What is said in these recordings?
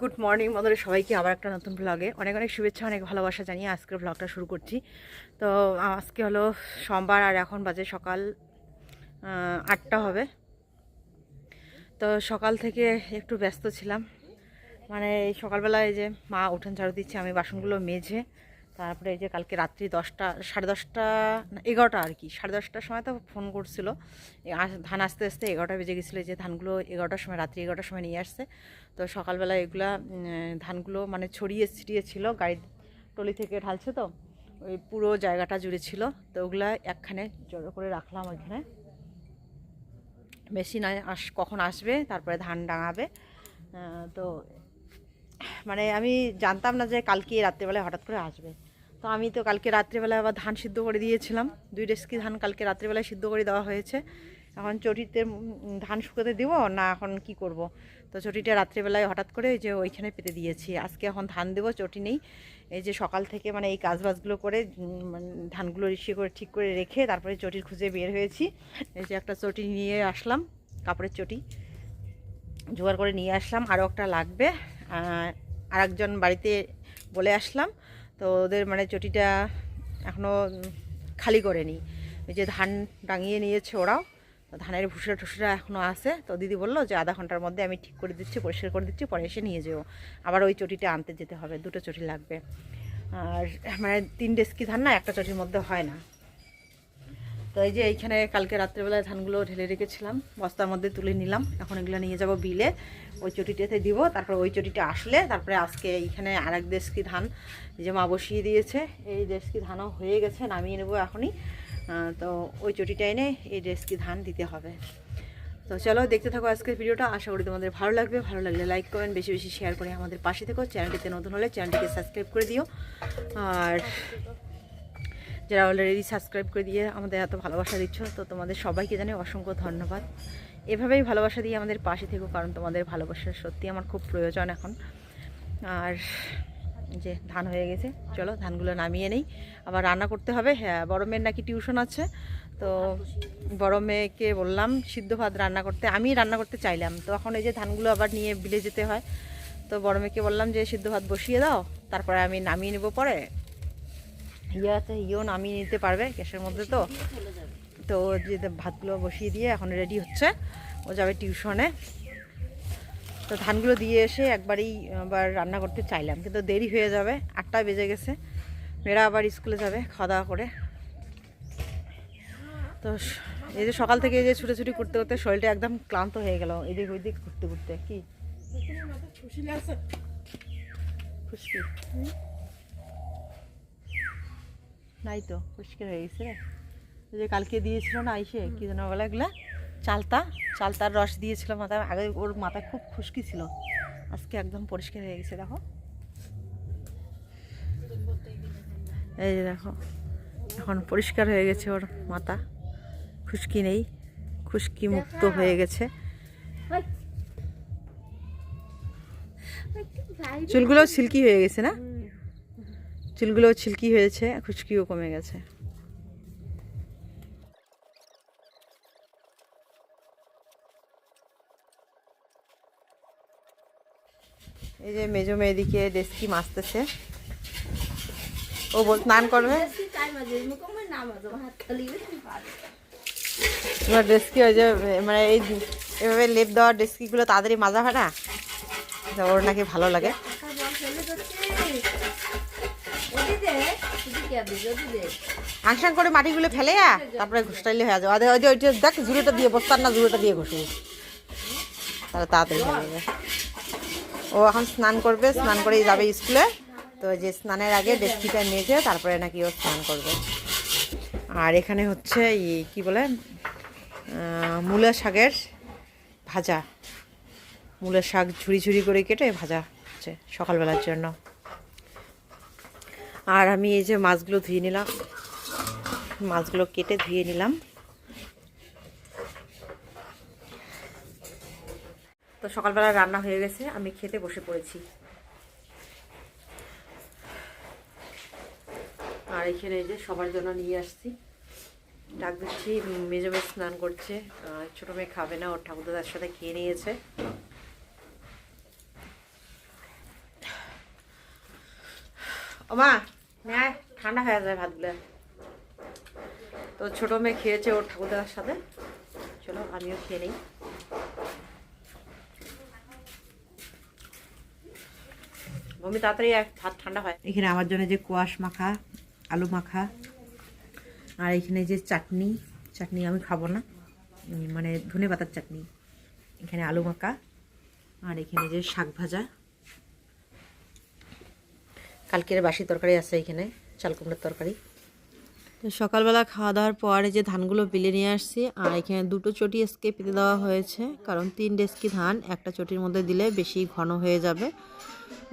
Good morning আমাদের সবাইকে আবার একটা নতুন ব্লগে অনেক অনেক শুভেচ্ছা, অনেক ভালোবাসা জানিয়ে আজকের ব্লগটা শুরু করছি। তো, আজকে হলো সোমবার আর এখন বাজে সকাল আটটা হবে। তো সকাল থেকে একটু ব্যস্ত ছিলাম। মানে এই সকালবেলায় যে মা উঠান ঝাড়ু দিচ্ছে, আমি বাসনগুলো মেঝে তারপরে এই যে কালকে রাত্রি দশটা, সাড়ে দশটা এগারোটা আর কি, সাড়ে দশটার সময় তো ফোন করছিল। ধান আসতে আসতে এগারোটা বেজে গেছিল যে ধানগুলো এগারোটার সময়, রাত্রি এগারোটার সময় নিয়ে আসছে। তো সকালবেলা এগুলা ধানগুলো মানে ছড়িয়ে ছিটিয়ে ছিল, গাড়ি টলি থেকে ঢালছে তো, ওই পুরো জায়গাটা জুড়ে ছিল, তো ওগুলা একখানে জড়ো করে রাখলাম ওইখানে। মেশিন আস, কখন আসবে, তারপরে ধান ডাঙাবে তো মানে আমি জানতাম না যে কালকে রাত্রেবেলায় হঠাৎ করে আসবে। তো আমি তো কালকে রাত্রেবেলায় আবার ধান সিদ্ধ করে দিয়েছিলাম, দুই ডেস্কি ধান কালকে রাত্রেবেলায় সিদ্ধ করে দেওয়া হয়েছে। এখন চটিতে ধান শুকোতে দিব, না এখন কি করব? তো চটিটা রাত্রেবেলায় হঠাৎ করে যে ওইখানে পেতে দিয়েছি। আজকে এখন ধান দেবো, চটি নেই। এই যে সকাল থেকে মানে এই কাজবাজগুলো করে মানে ধানগুলো রিসিয়ে করে ঠিক করে রেখে তারপরে চটির খুঁজে বের হয়েছি। এই যে একটা চটি নিয়ে আসলাম, কাপড়ের চটি। জোগাড় করে নিয়ে আসলাম, আরও একটা লাগবে। আর একজন বাড়িতে বলে আসলাম, তো ওদের মানে চটিটা এখনও খালি করেনি। ওই যে ধান ডাঙিয়ে নিয়েছে ওরাও। তো ধানের ভুসরা টুসরা এখনও আছে। তো দিদি বলল যে আধা ঘণ্টার মধ্যে আমি ঠিক করে দিচ্ছি, পরিষ্কার করে দিচ্ছি, পরে এসে নিয়ে যেও। আবার ওই চটিটা আনতে যেতে হবে, দুটো চটি লাগবে। আর মানে তিন ডেস্কি ধান না, একটা চটির মধ্যে হয় না। তো এই যে এইখানে কালকে রাত্রেবেলায় ধানগুলো ঢেলে রেখেছিলাম, বস্তার মধ্যে তুলে নিলাম। এখন এগুলো নিয়ে যাব বিলে, ওই চটিটাতে দিব। তারপর ওই চটিটা আসলে তারপরে আজকে এইখানে আর এক দেশকি ধান, যে মা বসিয়ে দিয়েছে। এই দেশকি ধানও হয়ে গেছে, নামিয়ে নেব এখনই। তো ওই চটিটা এনে এই ড্রেসকে ধান দিতে হবে। তো চলো দেখতে থাকো আজকের ভিডিওটা। আশা করি তোমাদের ভালো লাগবে। ভালো লাগলে লাইক কমেন্ট বেশি বেশি শেয়ার করে আমাদের পাশে থেকো। চ্যানেলটিতে নতুন হলে চ্যানেলটিকে সাবস্ক্রাইব করে দিও। আর যারা অলরেডি সাবস্ক্রাইব করে দিয়ে আমাদের এত ভালোবাসা দিচ্ছ, তো তোমাদের সবাইকে জানাই অসংখ্য ধন্যবাদ। এভাবেই ভালোবাসা দিয়ে আমাদের পাশে থেকো, কারণ তোমাদের ভালোবাসা সত্যি আমার খুব প্রয়োজন এখন। আর যে ধান হয়ে গেছে। চলো ধানগুলো নামিয়ে নেই। আবার রান্না করতে হবে। হ্যাঁ বড় মেয়ের নাকি টিউশন আছে। তো বড় মেয়েকে বললাম, সিদ্ধ ভাত রান্না করতে। আমি রান্না করতে চাইলাম। তো এখন এই যে ধানগুলো আবার নিয়ে বিলে যেতে হয়। তো বড় মেয়েকে বললাম যে, সিদ্ধ ভাত বসিয়ে দাও। তারপরে আমি নামিয়ে নেব পরে। ইয়ে আছে, ইয়েও নামিয়ে নিতে পারবে গ্যাসের মধ্যে তো। তো যে ভাতগুলো বসিয়ে দিয়ে এখন রেডি হচ্ছে। ও যাবে টিউশনে। তো ধানগুলো দিয়ে এসে একবারেই আবার রান্না করতে চাইলাম। কিন্তু দেরি হয়ে যাবে, আটটা বেজে গেছে। মেয়েরা আবার স্কুলে যাবে খাওয়া দাওয়া করে। তো এই যে সকাল থেকে এই যে ছুটোছুটি করতে করতে শরীরটা একদম ক্লান্ত হয়ে গেল, এদিক ওইদিক ঘুরতে ঘুরতে। কি? নাই তো পরিষ্কার হয়ে গেছে রে। যে কালকে দিয়েছিল না, আইসে, কি যেন বলে এগুলা? চালতা চালতার রস দিয়েছিল মাথায়। আগে ওর মাথায় খুব খুশকি ছিল। আজকে একদম পরিষ্কার হয়ে গেছে দেখো। এই যে দেখো এখন পরিষ্কার হয়ে গেছে ওর মাথা। খুশকি নেই খুশকি মুক্ত হয়ে গেছে। চুলগুলো সিল্কি হয়ে গেছে না? চুলগুলো ছিলকি হয়েছে খুশকিও কমে গেছে। এই যে মেজো মেয়েদিকে ডেস্কি মাছতেছে ও বল স্নান করবে? তোমার ডেস্কি ওই যে মানে এই এভাবে লেপ দেওয়ার ডেস্কিগুলো তাড়াতাড়ি মাজা হয় না? ওর নাকি ভালো লাগে। আংসাং করে মাটিগুলো ফেলে আ, তারপরে ঘুষটাইলে হয়ে যাবে। ওই যে দেখ জুড়োটা দিয়ে বস্তার না জুড়োটা দিয়ে ঘষে তাহলে তাড়াতাড়ি হয়ে যাবে। ও এখন স্নান করবে, স্নান করেই যাবে স্কুলে। তো যে স্নানের আগে ডেস্কিটা মেজে তারপরে নাকি ও স্নান করবে। আর এখানে হচ্ছে ই কি বলে মূলা শাকের ভাজা। মূলা শাক ঝুড়ি ঝুড়ি করে কেটে ভাজা হচ্ছে সকালবেলার জন্য। আর আমি এই যে মাছগুলো ধুয়ে নিলাম। মাছগুলো কেটে ধুয়ে নিলাম। তো সকালবেলা রান্না হয়ে গেছে, আমি খেতে বসে পড়েছি। আর এখানে এই যে সবার জন্য নিয়ে আসছি। ডাক দিচ্ছি মেজো মেয়ে স্নান করছে। ছোটো মেয়ে খাবে না, ওর ঠাকুরদাদার সাথে খেয়ে নিয়েছে। ও মা নেয় ঠান্ডা হয়ে যায় ভাতগুলো। তো ছোটো মেয়ে খেয়েছে ওর ঠাকুরদার সাথে। চলো, আমিও খেয়ে নিই। বমি তাড়াতাড়ি এক ভাত ঠান্ডা হয়। এখানে আমার জন্য যে কোয়াশ মাখা আলু মাখা আর এখানে যে চাটনি চাটনি আমি খাব না। মানে ধনে পাতার চাটনি। এখানে আলু মাখা আর এখানে যে শাক ভাজা। কালকের বাসি তরকারি আছে এখানে চাল কুমড়োর তরকারি। তো সকালবেলা খাওয়া দাওয়ার পরে যে ধানগুলো বিলে নিয়ে আসছি আর এখানে দুটো চটি এসকে পেতে দেওয়া হয়েছে কারণ তিন ডেস্কি ধান একটা চটির মধ্যে দিলে বেশি ঘন হয়ে যাবে।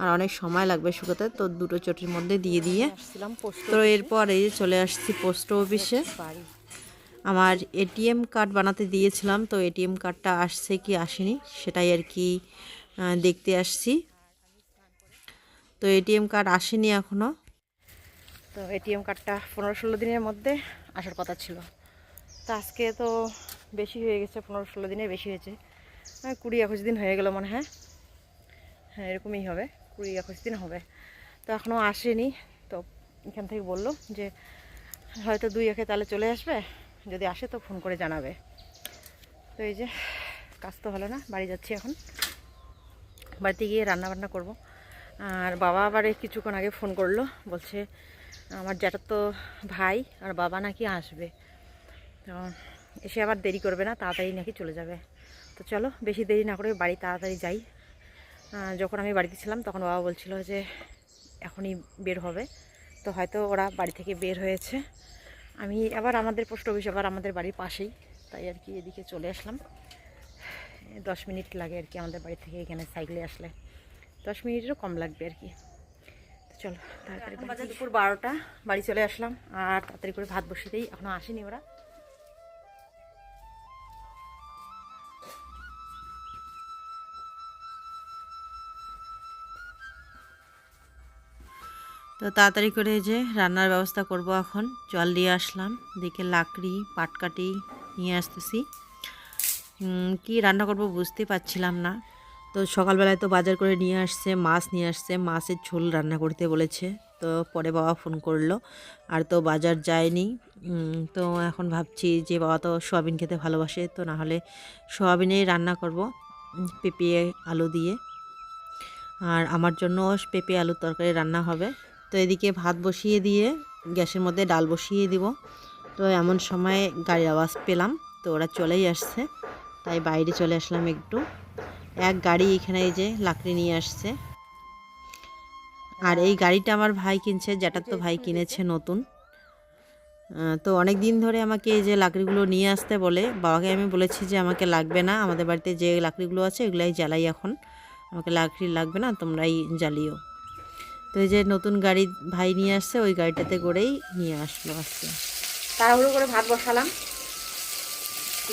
আর অনেক সময় লাগবে শুকোতে তো দুটো চটির মধ্যে দিয়ে দিয়ে। তো এরপর এই চলে আসছি পোস্ট অফিসে। আমার এটিএম কার্ড বানাতে দিয়েছিলাম তো এটিএম কার্ডটা আসছে কি আসেনি সেটাই আর কি দেখতে আসছি। তো এটিএম কার্ড আসেনি এখনও তো এটিএম কার্ডটা পনেরো ষোলো দিনের মধ্যে আসার কথা ছিল। তো আজকে তো বেশি হয়ে গেছে পনেরো ষোলো দিনে বেশি হয়েছে। কুড়ি একুশ দিন হয়ে গেল মনে হয়। হ্যাঁ এরকমই হবে। কুড়ি একুশ দিন হবে। তো এখনও আসেনি। তো এখান থেকে বলল যে, হয়তো দুই একে তাহলে চলে আসবে। যদি আসে তো ফোন করে জানাবে। তো এই যে, কাজ তো হলো না, বাড়ি যাচ্ছি এখন। বাড়িতে গিয়ে রান্না বান্না করব। আর বাবা আবার কিছুক্ষণ আগে ফোন করল, বলছে, আমার জ্যাঠার তো ভাই আর বাবা নাকি আসবে। তো এসে আবার দেরি করবে না, তাড়াতাড়ি নাকি চলে যাবে। তো চলো, বেশি দেরি না করে বাড়ি তাড়াতাড়ি যাই। যখন আমি বাড়িতে ছিলাম তখন বাবা বলছিল যে এখনই বের হবে। তো হয়তো ওরা বাড়ি থেকে বের হয়েছে। আমি আবার আমাদের পোস্ট অফিস আবার আমাদের বাড়ির পাশেই। তাই আর কি এদিকে চলে আসলাম। দশ মিনিট লাগে আর কি আমাদের বাড়ি থেকে এখানে সাইকেলে আসলে। দশ মিনিটেরও কম লাগবে আর কি। তো চলো তাড়াতাড়ি দুপুর বারোটা বাড়ি চলে আসলাম। আর তাড়াতাড়ি করে ভাত বসিয়ে দিই। এখনও আসেনি ওরা। তো তাড়াতাড়ি করে যে রান্নার ব্যবস্থা করব এখন। জল দিয়ে আসলাম দেখে লাকড়ি, পাটকাটি নিয়ে আসতেছি। কি রান্না করব বুঝতে পারছিলাম না। তো সকালবেলায় তো বাজার করে নিয়ে আসছে, মাছ নিয়ে আসছে, মাছের ঝোল রান্না করতে বলেছে। তো পরে বাবা ফোন করল, আর তো বাজার যায়নি। তো এখন ভাবছি যে বাবা তো সোয়াবিন খেতে ভালোবাসে, তো না হলে সোয়াবিনেই রান্না করব পেঁপে, আলু দিয়ে। আর আমার জন্য পেঁপে, আলুর তরকারি রান্না হবে। তো এদিকে ভাত বসিয়ে দিয়ে গ্যাসের মধ্যে ডাল বসিয়ে দিব। তো এমন সময় গাড়ির আওয়াজ পেলাম, তো ওরা চলেই আসছে। তাই বাইরে চলে আসলাম একটু। এক গাড়ি এখানে এই যে লাকড়ি নিয়ে আসছে। আর এই গাড়িটা আমার ভাই কিনছে যেটা তো ভাই কিনেছে নতুন। তো অনেক দিন ধরে আমাকে এই যে লাকড়িগুলো নিয়ে আসতে বলে, বাবাকে আমি বলেছি যে আমাকে লাগবে না, আমাদের বাড়িতে যে লাকড়িগুলো আছে এগুলাই জ্বালাই এখন। আমাকে লাকড়ি লাগবে না, তোমরাই জ্বালিও। তো এই যে নতুন গাড়ি ভাই নিয়ে আসছে, ওই গাড়িটাতে করেই নিয়ে আসলো আজকে। তাড়াহুড়ো করে ভাত বসালাম।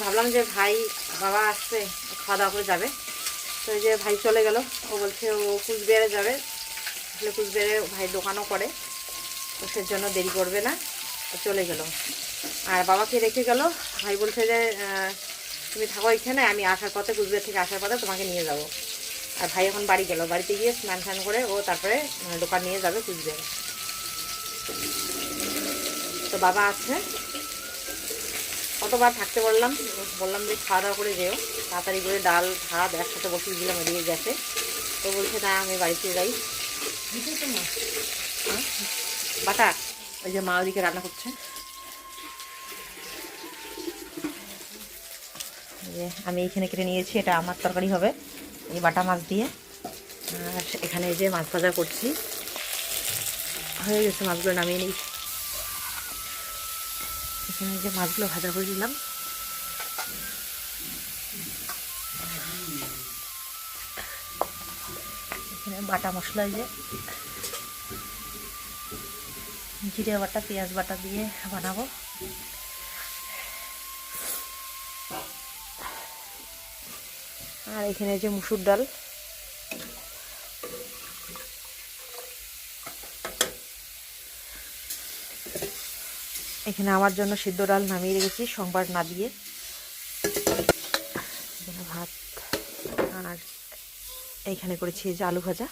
ভাবলাম যে ভাই, বাবা আসছে, খাওয়া দাওয়া করে যাবে। তো এই যে ভাই চলে গেল, ও বলছে ও কুচবিহারে যাবে। আসলে কুচবিহারে ভাই দোকানও করে, তো জন্য দেরি করবে না চলে গেল। আর বাবাকে রেখে গেল, ভাই বলছে যে তুমি থাকো এখানে, আমি আসার পথে, কুচবিহার থেকে আসার পথে তোমাকে নিয়ে যাব। আর ভাই এখন বাড়ি গেল, বাড়িতে গিয়ে স্নান টান করে ও তারপরে দোকান নিয়ে যাবে কুচবিহারে তো বাবা আছে। কতবার থাকতে বললাম বললাম যে খাওয়া দাওয়া করে যেও। তাড়াতাড়ি করে ডাল, ভাত একসাথে বসিয়ে দিলাম, এদিকে গেছে। তো বলছে, না, আমি বাড়িতে যাই। হ্যাঁ? বাটা, ওই যে মা ওদিকে রান্না করছে। আমি এখানে কেটে নিয়েছি, এটা আমার তরকারি হবে। এই বাটা মাছ দিয়ে। আর এখানে যে মাছ ভাজা করছি। হয়ে গেছে মাছগুলো নামিয়ে নিই। এখানে যে মাছগুলো ভাজা করে দিলাম এখানে বাটা মশলা যে। জিরে বাটা, পেঁয়াজ বাটা দিয়ে বানাবো। আর এখানে যে মুসুর ডাল। এখানে আমার জন্য সিদ্ধ ডাল নামিয়ে রেখেছি, সোমবার না দিয়ে। এখানে ভাত আর এইখানে করেছি যে আলু ভাজা।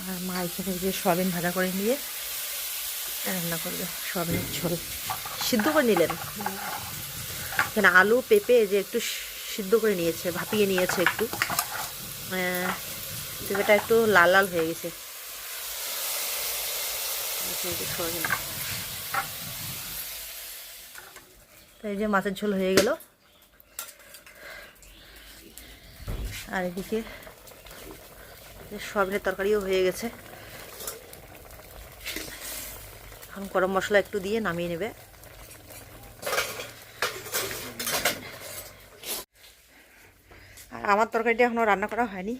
আর মা এখানে যে সয়াবিন ভাজা করে নিয়ে রান্না করবে, সয়াবিনের ঝোল। সিদ্ধ করে নিলেন। এখানে আলু, পেঁপে যে একটু সিদ্ধ করে নিয়েছে, ভাপিয়ে নিয়েছে একটু। পেঁপেটা একটু লাল লাল হয়ে গেছে। এই যে মাছের ঝোল হয়ে গেল। আর এদিকে সয়াবিনের তরকারিও হয়ে গেছে। এখন গরম মশলা একটু দিয়ে নামিয়ে নেবে। আমার তরকারিটা এখনও রান্না করা হয়নি।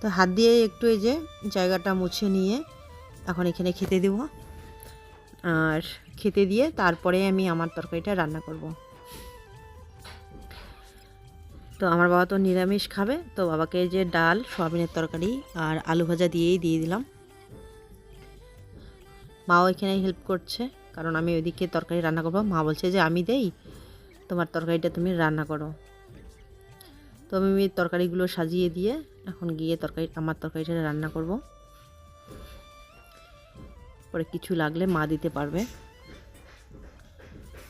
তো হাত দিয়ে একটু এই যে জায়গাটা মুছে নিয়ে এখন এখানে খেতে দেব। আর খেতে দিয়ে তারপরে আমি আমার তরকারিটা রান্না করব। তো আমার বাবা তো নিরামিষ খাবে, তো বাবাকে যে ডাল, সয়াবিনের তরকারি আর আলু ভাজা দিয়েই দিয়ে দিলাম। মাও এখানে হেল্প করছে। কারণ আমি ওইদিকে তরকারি রান্না করব। মা বলছে যে, আমি দেই। তোমার তরকারিটা তুমি রান্না করো। তো আমি তরকারিগুলো সাজিয়ে দিয়ে এখন গিয়ে তরকারি, আমার তরকারিটা রান্না করব। পরে কিছু লাগলে মা দিতে পারবে।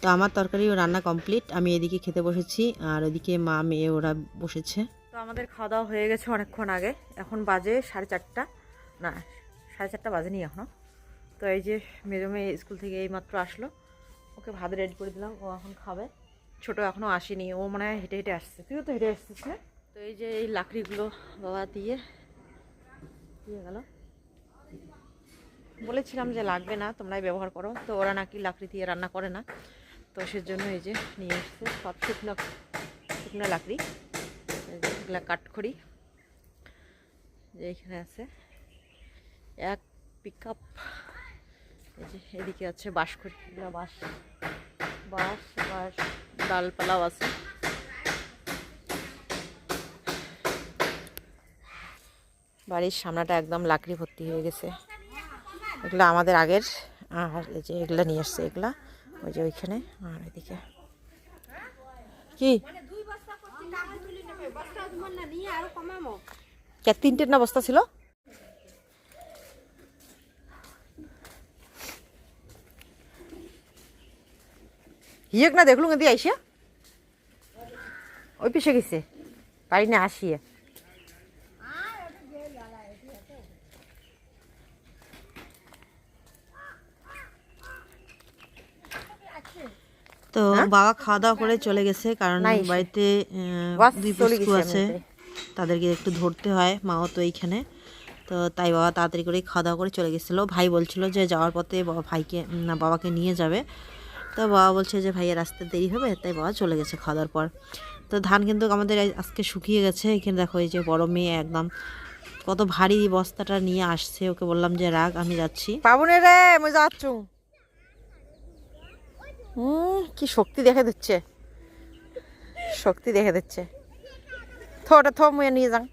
তো আমার তরকারিও রান্না কমপ্লিট আমি এদিকে খেতে বসেছি আর ওদিকে মা, মেয়ে ওরা বসেছে। তো আমাদের খাওয়া দাওয়া হয়ে গেছে অনেকক্ষণ আগে। এখন বাজে সাড়ে চারটা। না, সাড়ে চারটা বাজেনি এখনও তো এই যে মেজো মেয়ে স্কুল থেকে এইমাত্র আসলো। ওকে ভাত রেডি করে দিলাম, ও এখন খাবে। ছোট এখনও আসেনি, ও মনে হয় হেঁটে হেঁটে আসছে। তুইও তো হেঁটে আসছিস না তো এই যে এই লাকড়িগুলো বাবা দিয়ে দিয়ে গেল। বলেছিলাম যে লাগবে না, তোমরাই ব্যবহার করো। তো ওরা নাকি লাকড়ি দিয়ে রান্না করে না। তো সেজন্য এই যে নিয়ে এসছে সব শুকনো শুকনো লাকড়ি। এই এগুলা কাঠখড়ি। যে এখানে আছে। এক পিক আপ এই যে এদিকে আছে এগুলো বাঁশ বাঁশ বাঁশ ডালপালাও আছে। বাড়ির সামনাটা একদম লাকড়ি ভর্তি হয়ে গেছে। এগুলো আমাদের আগের আর এই যে এগুলা নিয়ে আসছে এগুলা ওই যে ওইখানে আর এদিকে। কি? কে তিনটে না বস্তা ছিল? হিয়েক না দেখলুম এদি আইসিয়া? ওই পিছে গেছে। বাড়ি না আসিয়ে? তো বাবা খাওয়া দাওয়া করে চলে গেছে কারণ। বাড়িতে দুই পুষ্কু আছে। তাদেরকে একটু ধরতে হয় মাও তো এইখানে। তো তাই বাবা তাড়াতাড়ি করে খাওয়া দাওয়া করে চলে গেছিল। ভাই বলছিল যে যাওয়ার পথে বাবা ভাইকে না বাবাকে নিয়ে যাবে। তো বাবা বলছে যে ভাইয়ের আসতে দেরি হবে, তাই বাবা চলে গেছে খাওয়া দাওয়ার পর। তো ধান কিন্তু আমাদের আজকে শুকিয়ে গেছে। এখানে দেখো, এই যে বড় মেয়ে একদম কত ভারী বস্তাটা নিয়ে আসছে। ওকে বললাম যে রাগ আমি যাচ্ছি। পাবনে রে মই যাচ্ছু। হুম কি শক্তি দেখে দিচ্ছে। শক্তি দেখে দিচ্ছে। থো থো, মুয়ে নিয়ে যাং।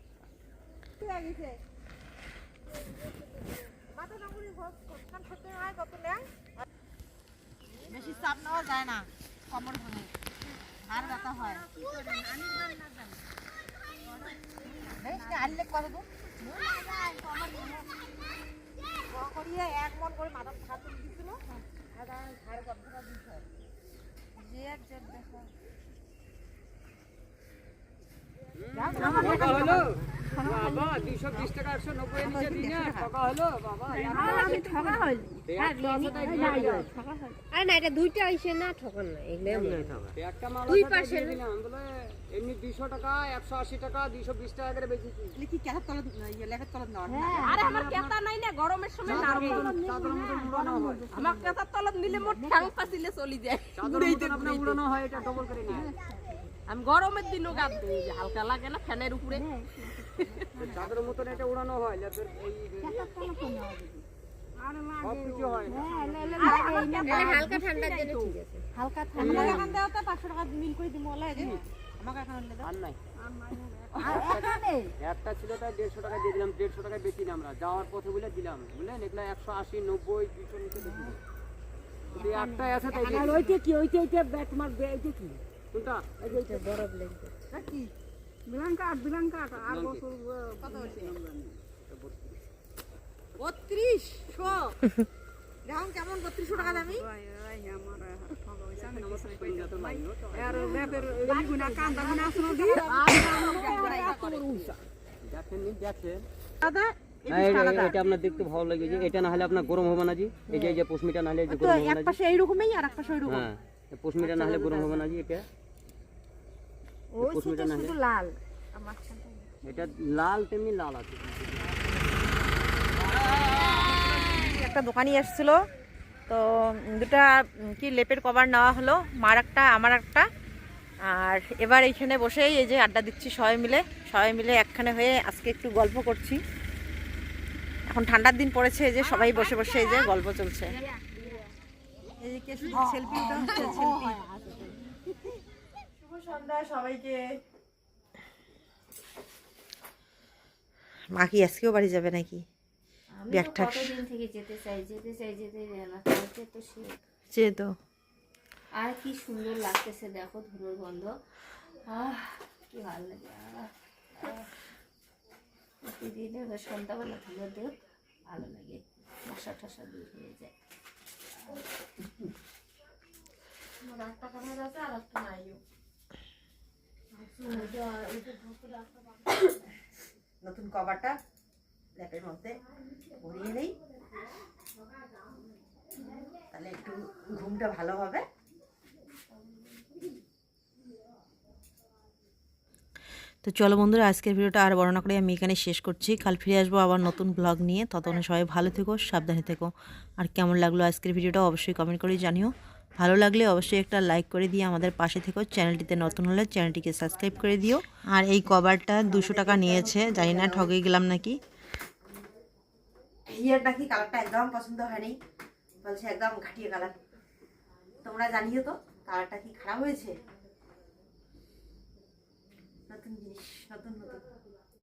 চাপ নেওয়া যায় না কমর ভাঙে। আর ব্যথা হয়। আনলে কত দূর করিয়ে এক মন করে মাথা হাত তুলে দিছিল আর ঘাড়ে গন্ধটা দিছে যে এক যে বাবা দুইশো বিশ টাকা একশো নব্বই নিচে টাকা হলো বাবা আরে না এটা দুইটা আইসে না ঠকান না এগুলো দুই পাশে এমনি দুইশো টাকা একশো আশি টাকা দুইশো বিশ টাকা করে বেচেছি। কি কেন তলে ইয়ে লেখার তলে নেওয়া আরে আমার কেতা নাই না গরমের সময় নাড়বে চাদর মতন উড়ানো হয়। আমার কেতার তলত নিলে মোট ঠ্যাং পাচিলে চলি যায়। চাদর আপনার উড়ানো হয় এটা ডবল করে নিয়ে আমি গরমের দিনও গাব হালকা লাগে না ফ্যানের উপরে। চাদর মতন এটা উড়ানো হয় এই হয় হালকা ঠান্ডার জন্য ঠিক আছে। হালকা ঠান্ডা। এখান দেওয়া তো পাঁচশো টাকা মিল করে দিব ওলা যে আমাকে এখন দাও। আর নাই। একটা ছিল তাই দেড়শো টাকা দিয়ে দিলাম দেড়শো টাকায় বেশি আমরা। যাওয়ার পথে বলে দিলাম বুঝলেন এগুলো একশো আশি নব্বই দুইশো নিচে বেশি যদি আছে তাই ওইটা কি ওইটা ওইটা ব্যাট তোমার এইটা কি? কোনটা? এইটা কি? আর বছর কত হচ্ছে? বত্রিশশো এখন কেমন বত্রিশশো টাকা দামি। দাদা এটা আপনার দেখতে ভালো লাগে যে এটা না হলে আপনার গরম হবে না জি। এই যে পশমিটা না হলে যে গরম হবে না জি। পাশে এইরকমই আর এক পাশে ওইরকম। হ্যাঁ পশমিটা না হলে গরম হবে না জি এটা। ওই শুধু লাল। এটা লাল তেমনি লাল আছে। একটা দোকানি এসেছিল। তো দুটা কি লেপের কভার নেওয়া হলো, মার একটা, আমার একটা। আর এবার এইখানে বসেই এই যে আড্ডা দিচ্ছি সবাই মিলে। সবাই মিলে একখানে হয়ে আজকে একটু গল্প করছি। এখন ঠান্ডার দিন পড়েছে, এই যে সবাই বসে বসে এই যে গল্প চলছে। সবাইকে। মা কি আজকেও বাড়ি যাবে নাকি? ব্যাগ ঠ্যাগ কতদিন থেকে যেতে চাই যেতে চাই যেতে চাই না তো সে তো। আর কি সুন্দর লাগতেছে দেখো ধুলোর গন্ধ। আহ কি ভালো লাগে। প্রতিদিন সন্ধ্যাবেলা ধুলো দেব ভালো লাগে। মশা টশা দূর হয়ে যায়। একটা কামড় আর একটা নাইও নতুন কভারটা? ল্যাপের মধ্যে ভরিয়ে নেই। তাহলে একটু ঘুমটা ভালো হবে। তো চলো বন্ধুরা আজকের ভিডিওটা আর বর্ণনা করে আমি এখানে শেষ করছি। কাল ফিরে আসব আবার নতুন ব্লগ নিয়ে। ততক্ষণ সবাই ভালো থেকো সাবধানে থেকো। আর কেমন লাগল আজকের ভিডিওটা অবশ্যই কমেন্ট করে জানিও। ভালো লাগলে অবশ্যই একটা লাইক করে দিয়ে আমাদের পাশে থেকো। চ্যানেলটিতে নতুন হলে চ্যানেলটিকে সাবস্ক্রাইব করে দিও। আর এই কভারটা দুশো টাকা নিয়েছে। জানি না ঠকে গেলাম নাকি। হিয়ার নাকি কালারটা একদম পছন্দ হয়নি। বলছে একদম ঘাটিয়ে কালার তোমরা জানিও তো কালারটা কি খারাপ হয়েছে? নতুন জিনিস, নতুন